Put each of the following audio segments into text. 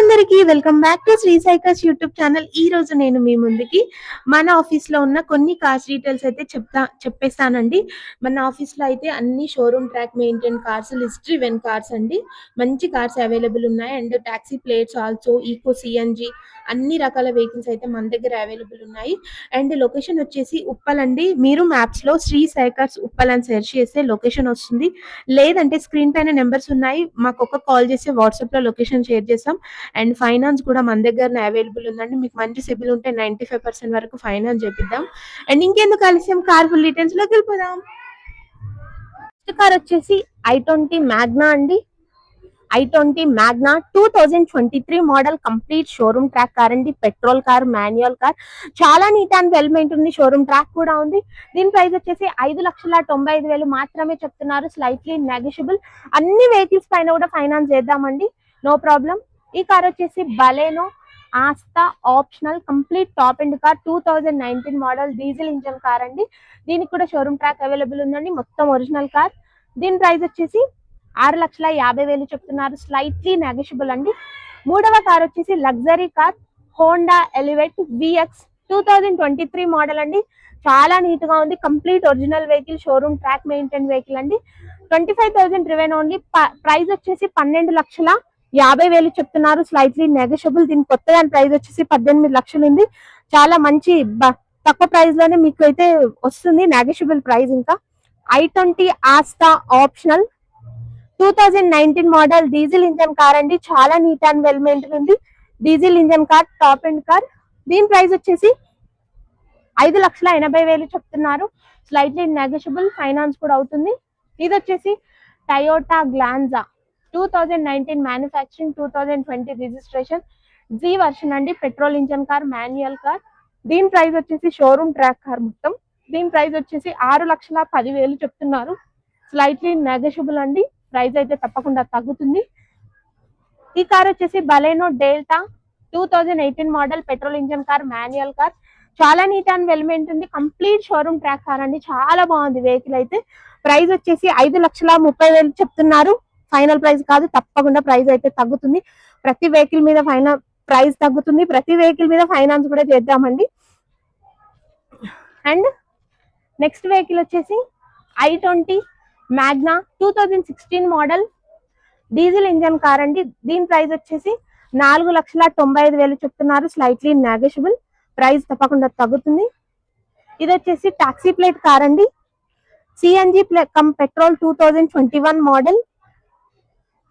fun! అందరికీ welcome back to Sri సైకర్స్ YouTube channel. ఈ రోజు నేను మీ ముందుకి మన ఆఫీస్లో ఉన్న కొన్ని కార్స్ డీటెయిల్స్ అయితే చెప్తా చెప్పేస్తానండి. మన ఆఫీస్లో అయితే అన్ని showroom track maintain cars list when cars అండి. మంచి కార్స్ అవైలబుల్ ఉన్నాయి. And taxi plates also Eeco CNG అన్ని రకాల వెహికల్స్ అయితే మన దగ్గర అవైలబుల్ ఉన్నాయి. అండ్ లొకేషన్ వచ్చేసి ఉప్పల్ అండి. మీరు మ్యాప్స్లో శ్రీ సైకర్స్ ఉప్పల్ అని సెర్చ్ చేస్తే లొకేషన్ వస్తుంది. లేదంటే స్క్రీన్ పైన నెంబర్స్ ఉన్నాయి. మాకు ఒక కాల్ చేసి వాట్సాప్లో లొకేషన్ షేర్ చేస్తాం. అండ్ అండ్ ఫైనాన్స్ కూడా మన దగ్గర అవైలబుల్ ఉందండి. మీకు మంచి సిబిల్ ఉంటే నైన్టీ ఫైవ్ పర్సెంట్ వరకు ఫైనాన్స్ చేపిద్దాం. అండ్ ఇంకెందుకు ఆలస్యం? కార్ ఫుల్ డీటెయిల్స్లోకి వెళ్ళిపోదాం కార్ వచ్చేసి ఐ ట్వంటీ మ్యాగ్నా అండి. I twenty Magna two thousand twenty three model complete showroom track car అండి. Petrol car manual car. చాలా నీట్ అండ్ వెల్ ఉంది. షోరూమ్ ట్రాక్ కూడా ఉంది. దీని ప్రైస్ వచ్చేసి ఐదు లక్షల తొంభై ఐదు వేలు మాత్రమే చెప్తున్నారు. స్లైట్లీ నెగిషియబుల్ అన్ని వెహికల్స్ పైన కూడా ఫైనాన్స్ చేద్దామండి. No problem. ఈ కార్ వచ్చేసి Baleno Asta optional complete top and car two thousand nineteen model diesel engine car అండి. దీనికి కూడా షోరూమ్ ట్రాక్ అవైలబుల్ ఉందండి. మొత్తం ఒరిజినల్ కార్. దీని ప్రైస్ వచ్చేసి ఆరు లక్షల యాభై వేలు చెప్తున్నారు. స్లైట్లీ నెగోషియబుల్ అండి. మూడవ కార్ వచ్చేసి luxury car. Honda Elevate VX two thousand twenty three model అండి. చాలా నీట్గా ఉంది. Complete original vehicle showroom track maintain vehicle అండి. Twenty five thousand driven only. Price వచ్చేసి పన్నెండు లక్షల యాభై వేలు చెప్తున్నారు స్లైట్లీ నెగోషియబుల్ దీని కొత్త దాని ప్రైస్ వచ్చేసి పద్దెనిమిది లక్షలు ఉంది. చాలా మంచి తక్కువ ప్రైస్లోనే మీకు అయితే వస్తుంది నెగోషియబుల్ ప్రైస్ ఇంకా. I twenty Asta optional. Two thousand nineteen model diesel engine car అండి. చాలా నీట్ అండ్ వెల్ మెయింటైన్ ఉంది. Diesel engine car top and car. దీని ప్రైస్ వచ్చేసి ఐదు లక్షల ఎనభై వేలు చెప్తున్నారు. స్లైట్లీ నెగోషియబుల్ ఫైనాన్స్ కూడా అవుతుంది. ఇది వచ్చేసి Toyota Glanza two thousand nineteen manufacturing two thousand twenty registration G version అండి petrol engine car manual car దీని ప్రైస్ వచ్చేసి షోరూమ్ ట్రాక్ కార్ మొత్తం. దీని ప్రైస్ వచ్చేసి ఆరు లక్షల పదివేలు చెప్తున్నారు. స్లైట్లీ నెగోషియబుల్ అండి. ప్రైస్ అయితే తప్పకుండా తగ్గుతుంది. ఈ కార్ వచ్చేసి Baleno Delta two thousand eighteen model petrol engine car manual car చాలా నీట్ అండ్ వెల్ ఉంది కంప్లీట్ షోరూమ్ ట్రాక్ కార్ అండి. చాలా బాగుంది వెహికల్ అయితే. ప్రైస్ వచ్చేసి ఐదు లక్షల ముప్పై వేలు చెప్తున్నారు. ఫైనల్ ప్రైస్ కాదు తప్పకుండా ప్రైస్ అయితే తగ్గుతుంది. ప్రతి వెహికల్ మీద ఫైనల్ ప్రైస్ తగ్గుతుంది. ప్రతి వెహికల్ మీద ఫైనాన్స్ కూడా చేద్దామండి. అండ్ నెక్స్ట్ వెహికల్ వచ్చేసి I twenty Magna two thousand sixteen model. Diesel engine car అండి. దీని ప్రైస్ వచ్చేసి నాలుగు లక్షల తొంభై ఐదు వేలు చెప్తున్నారు. స్లైట్లీ నెగోషియబుల్ ప్రైస్ తప్పకుండా తగ్గుతుంది. ఇది వచ్చేసి టాక్సీ ప్లేట్ కార్ అండి. CNG cum petrol two thousand twenty one model.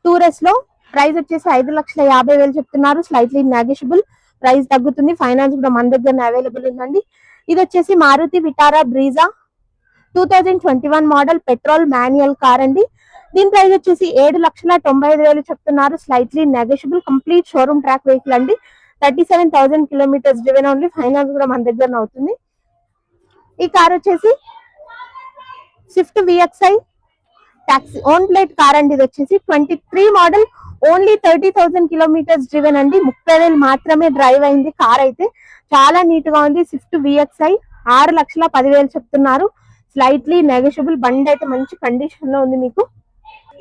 టూరెస్లో price వచ్చేసి ఐదు లక్షల యాభై వేలు చెప్తున్నారు. స్లైట్లీ నెగోషియబుల్ ప్రైస్ తగ్గుతుంది. ఫైనాన్స్ కూడా మన దగ్గర అవైలబుల్ ఉందండి. ఇది వచ్చేసి Maruti Vitara Brezza two thousand twenty one model petrol manual car అండి. దీని ప్రైస్ వచ్చేసి ఏడు లక్షల తొంభై ఐదు వేలు చెప్తున్నారు. Slightly negotiable complete showroom track vehicle అండి. Thirty seven thousand kilometres driven only finance కూడా మన దగ్గర అవుతుంది. ఈ కార్ వచ్చేసి Swift VXI taxi own plate car అండి ఇది వచ్చేసి twenty three model only thirty thousand kilometres driven అండి. ముప్పై వేలు మాత్రమే డ్రైవ్ అయింది కార్ అయితే. చాలా నీట్గా ఉంది స్విఫ్ట్ విఎక్స్ఐ ఆరు లక్షల పదివేలు చెప్తున్నారు. స్లైట్లీ నెగోషియబుల్ బండి అయితే మంచి కండిషన్లో ఉంది మీకు.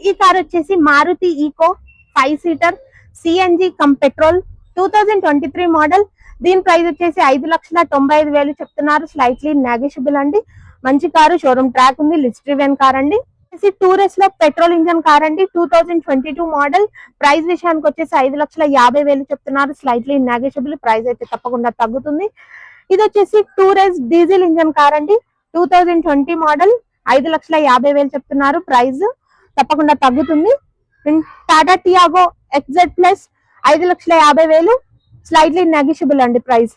ఈ కార్ వచ్చేసి Maruti Eeco five seater CNG cum petrol two thousand twenty three model దీని ప్రైస్ వచ్చేసి ఐదు లక్షల తొంభై ఐదు వేలు చెప్తున్నారు. స్లైట్లీ నెగోషియబుల్ అండి. మంచి కారు షోరూమ్ ట్రాక్ ఉంది లిస్ట్ డ్రివెన్ కార్ అండి. టూరెస్లో పెట్రోల్ ఇంజన్ కార్ అండి. Two thousand twenty two model price విషయానికి వచ్చేసి ఐదు లక్షల యాభై వేలు చెప్తున్నారు. స్లైట్లీ నెగోషియబుల్ ప్రైస్ అయితే తప్పకుండా తగ్గుతుంది. ఇది వచ్చేసి టూరిస్ట్ డీజిల్ ఇంజన్ కార్ అండి. టూ థౌజండ్ ట్వంటీ మోడల్ ఐదు లక్షల యాభై వేలు చెప్తున్నారు. ప్రైస్ తప్పకుండా తగ్గుతుంది. టాటా టియాగో ఎక్జెడ్ ప్లస్ ఐదు లక్షల యాభై వేలు. స్లైట్లీ నెగిషియబుల్ అండి ప్రైస్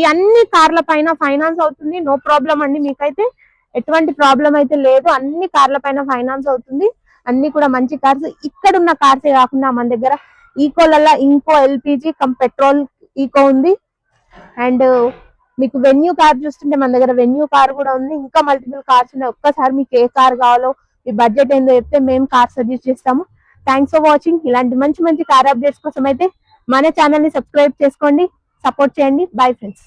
ఈ అన్ని కార్ల పైన ఫైనాన్స్ అవుతుంది. నో ప్రాబ్లం అండి మీకైతే. ఎటువంటి ప్రాబ్లం అయితే లేదు. అన్ని కార్ల పైన ఫైనాన్స్ అవుతుంది. అన్ని కూడా మంచి కార్స్. ఇక్కడ ఉన్న కార్సే కాకుండా మన దగ్గర ఈకోలల్లా ఇంకో ఎల్పిజి కమ్ పెట్రోల్ ఈకో ఉంది. అండ్ మీకు వెన్యూ కార్ చూస్తుంటే మన దగ్గర వెన్యూ కార్ కూడా ఉంది. ఇంకా మల్టిపుల్ కార్స్ ఉన్నాయి. ఒక్కసారి మీకు ఏ కార్ కావాలో మీ బడ్జెట్ ఏందో చెప్తే మేము కార్ సజెస్ట్ చేస్తాము. థ్యాంక్స్ ఫర్ వాచింగ్ ఇలాంటి మంచి మంచి కార్ అప్డేట్స్ కోసం అయితే మన ఛానల్ని సబ్స్క్రైబ్ చేసుకోండి. సపోర్ట్ చేయండి. Bye friends